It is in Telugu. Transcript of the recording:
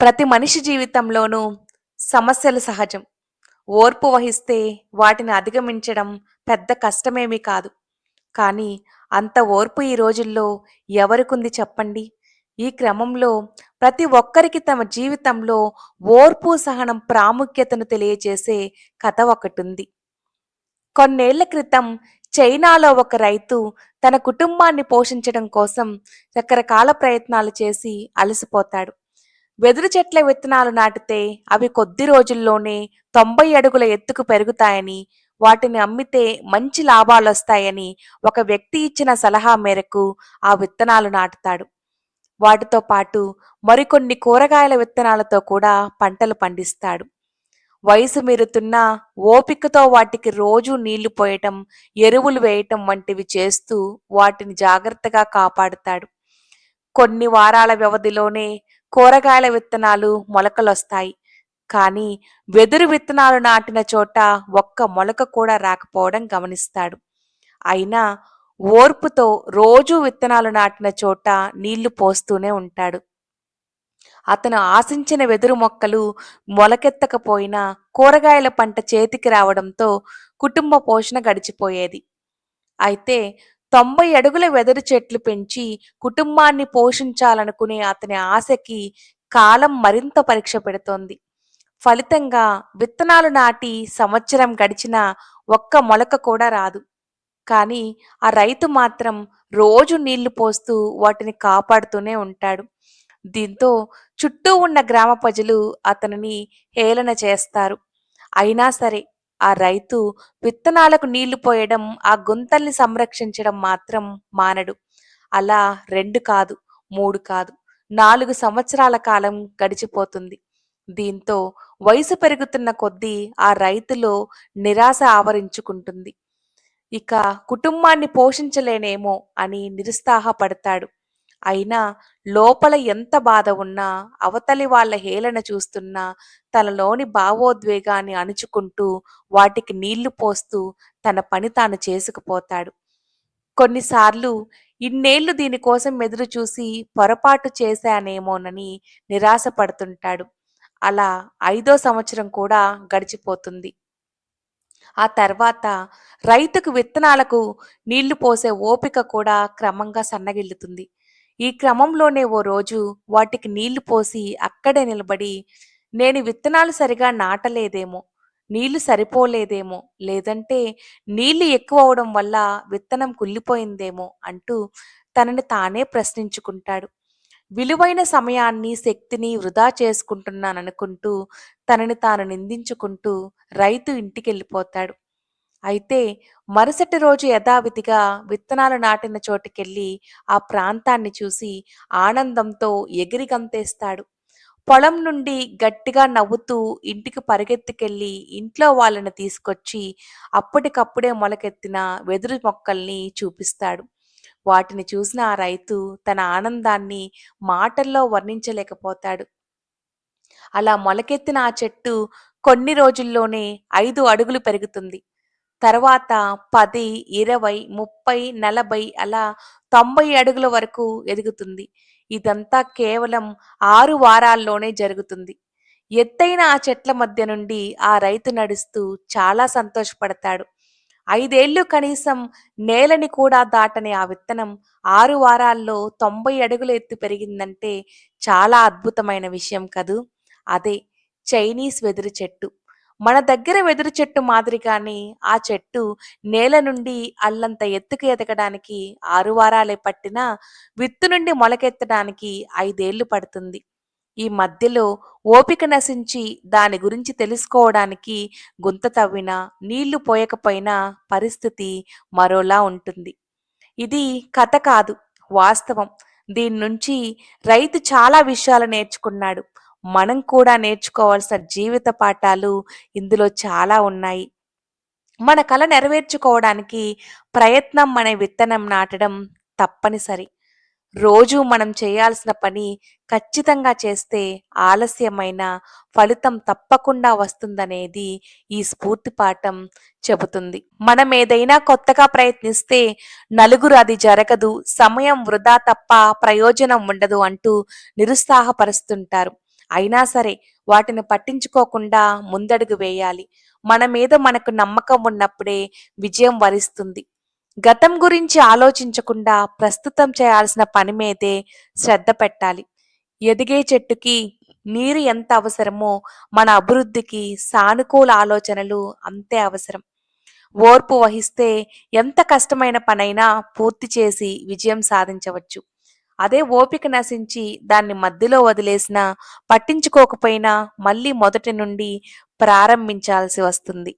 ప్రతి మనిషి జీవితంలోనూ సమస్యలు సహజం. ఓర్పు వహిస్తే వాటిని అధిగమించడం పెద్ద కష్టమేమీ కాదు. కానీ అంత ఓర్పు ఈ రోజుల్లో ఎవరికుంది చెప్పండి? ఈ క్రమంలో ప్రతి ఒక్కరికి తమ జీవితంలో ఓర్పు, సహనం ప్రాముఖ్యతను తెలియజేసే కథ ఒకటుంది. కొన్నేళ్ళ క్రితం చైనాలో ఒక రైతు తన కుటుంబాన్ని పోషించడం కోసం రకరకాల ప్రయత్నాలు చేసి అలసిపోతాడు. వెదురు చెట్ల విత్తనాలు నాటితే అవి కొద్ది రోజుల్లోనే తొంభై అడుగుల ఎత్తుకు పెరుగుతాయని, వాటిని అమ్మితే మంచి లాభాలొస్తాయని ఒక వ్యక్తి ఇచ్చిన సలహా మేరకు ఆ విత్తనాలు నాటుతాడు. వాటితో పాటు మరికొన్ని కూరగాయల విత్తనాలతో కూడా పంటలు పండిస్తాడు. వయసు మీరుతున్నా ఓపికతో వాటికి రోజూ నీళ్ళు పోయటం, ఎరువులు వేయటం వంటివి చేస్తూ వాటిని జాగ్రత్తగా కాపాడుతాడు. కొన్ని వారాల వ్యవధిలోనే కూరగాయల విత్తనాలు మొలకలొస్తాయి. కానీ వెదురు విత్తనాలు నాటిన చోట ఒక్క మొలక కూడా రాకపోవడం గమనిస్తాడు. అయినా ఓర్పుతో రోజూ విత్తనాలు నాటిన చోట నీళ్ళు పోస్తూనే ఉంటాడు. అతను ఆశించిన వెదురు మొక్కలు మొలకెత్తకపోయినా కూరగాయల పంట చేతికి రావడంతో కుటుంబ పోషణ గడిచిపోయేది. అయితే తొంభై అడుగుల వెదురు చెట్లు పెంచి కుటుంబాన్ని పోషించాలనుకునే అతని ఆశకి కాలం మరింత పరీక్ష పెడుతోంది. ఫలితంగా విత్తనాలు నాటి సంవత్సరం గడిచిన ఒక్క మొలక కూడా రాదు. కానీ ఆ రైతు మాత్రం రోజు నీళ్ళు పోస్తూ వాటిని కాపాడుతూనే ఉంటాడు. దీంతో చుట్టూ ఉన్న గ్రామ ప్రజలు అతనిని హేళన చేస్తారు. అయినా సరే ఆ రైతు విత్తనాలకు నీళ్ళు పోయడం, ఆ గుంతల్ని సంరక్షించడం మాత్రం మానడు. అలా రెండు కాదు, మూడు కాదు, నాలుగు సంవత్సరాల కాలం గడిచిపోతుంది. దీంతో వయసు పెరుగుతున్న కొద్దీ ఆ రైతులో నిరాశ ఆవరించుకుంటుంది. ఇక కుటుంబాన్ని పోషించలేనేమో అని నిరుత్సాహపడతాడు. అయినా లోపల ఎంత బాధ ఉన్నా, అవతలి వాళ్ళ హేళన చూస్తున్నా తనలోని భావోద్వేగాన్ని అణుచుకుంటూ వాటికి నీళ్ళు పోస్తూ తన పని తాను చేసుకుపోతాడు. కొన్నిసార్లు ఇన్నేళ్ళు దీనికోసం ఎదురు చూసి పొరపాటు చేశానేమోనని నిరాశపడుతుంటాడు అలా ఐదో సంవత్సరం కూడా గడిచిపోతుంది. ఆ తర్వాత రైతుకు విత్తనాలకు నీళ్ళు పోసే ఓపిక కూడా క్రమంగా సన్నగిల్లుతుంది. ఈ క్రమంలోనే ఓ రోజు వాటికి నీళ్ళు పోసి అక్కడే నిలబడి నేను విత్తనాలు సరిగా నాటలేదేమో, నీళ్ళు సరిపోలేదేమో, లేదంటే నీళ్ళు ఎక్కువవడం వల్ల విత్తనం కుళ్ళిపోయిందేమో అంటూ తనని తానే ప్రశ్నించుకుంటాడు. విలువైన సమయాన్ని, శక్తిని వృధా చేసుకుంటున్నాననుకుంటూ తనని తాను నిందించుకుంటూ రైతు ఇంటికెళ్ళిపోతాడు. అయితే మరుసటి రోజు యథావిధిగా విత్తనాలు నాటిన చోటికెళ్ళి ఆ ప్రాంతాన్ని చూసి ఆనందంతో ఎగిరి గంతేస్తాడు. పొలం నుండి గట్టిగా నవ్వుతూ ఇంటికి పరిగెత్తుకెళ్ళి ఇంట్లో వాళ్ళని తీసుకొచ్చి అప్పటికప్పుడే మొలకెత్తిన వెదురు మొక్కల్ని చూపిస్తాడు. వాటిని చూసిన ఆ రైతు తన ఆనందాన్ని మాటల్లో వర్ణించలేకపోతాడు. అలా మొలకెత్తిన ఆ చెట్టు కొన్ని రోజుల్లోనే ఐదు అడుగులు పెరుగుతుంది. తర్వాత పది, ఇరవై, ముప్పై, నలభై అలా తొంభై అడుగుల వరకు ఎదుగుతుంది. ఇదంతా కేవలం ఆరు వారాల్లోనే జరుగుతుంది. ఎత్తైన ఆ చెట్ల మధ్య నుండి ఆ రైతు నడుస్తూ చాలా సంతోషపడతాడు. ఐదేళ్ళు కనీసం నేలని కూడా దాటని ఆ విత్తనం ఆరు వారాల్లో తొంభై అడుగుల ఎత్తు పెరిగిందంటే చాలా అద్భుతమైన విషయం కదూ! అదే చైనీస్ వెదురు చెట్టు. మన దగ్గర వెదురు చెట్టు మాదిరిగానే ఆ చెట్టు నేల నుండి అల్లంత ఎత్తుకు ఎదగడానికి ఆరు వారాలే పట్టినా విత్తు నుండి మొలకెత్తడానికి ఐదేళ్ళు పడుతుంది. ఈ మధ్యలో ఓపిక నశించి దాని గురించి తెలుసుకోవడానికి గుంత తవ్వినా, నీళ్ళు పోయకపోయినా పరిస్థితి మరోలా ఉంటుంది. ఇది కథ కాదు వాస్తవం. దీని నుంచి రైతు చాలా విషయాలు నేర్చుకున్నాడు. మనం కూడా నేర్చుకోవాల్సిన జీవిత పాఠాలు ఇందులో చాలా ఉన్నాయి. మన కళ నెరవేర్చుకోవడానికి ప్రయత్నం అనే విత్తనం నాటడం తప్పనిసరి. రోజూ మనం చేయాల్సిన పని ఖచ్చితంగా చేస్తే ఆలస్యమైన ఫలితం తప్పకుండా వస్తుందనేది ఈ స్ఫూర్తి పాఠం చెబుతుంది. మనం ఏదైనా కొత్తగా ప్రయత్నిస్తే నలుగురు అది జరగదు, సమయం వృధా తప్ప ప్రయోజనం ఉండదు అంటూ నిరుత్సాహపరుస్తుంటారు. అయినా సరే వాటిని పట్టించుకోకుండా ముందడుగు వేయాలి. మన మీద మనకు నమ్మకం ఉన్నప్పుడే విజయం వరిస్తుంది. గతం గురించి ఆలోచించకుండా ప్రస్తుతం చేయాల్సిన పని మీదే శ్రద్ధ పెట్టాలి. ఎదిగే చెట్టుకి నీరు ఎంత అవసరమో మన అభివృద్ధికి సానుకూల ఆలోచనలు అంతే అవసరం. ఓర్పు వహిస్తే ఎంత కష్టమైన పనైనా పూర్తి చేసి విజయం సాధించవచ్చు. అదే ఓపిక నశించి దాన్ని మధ్యలో వదిలేసినా పట్టించుకోకపోయినా మళ్ళీ మొదటి నుండి ప్రారంభించాల్సి వస్తుంది.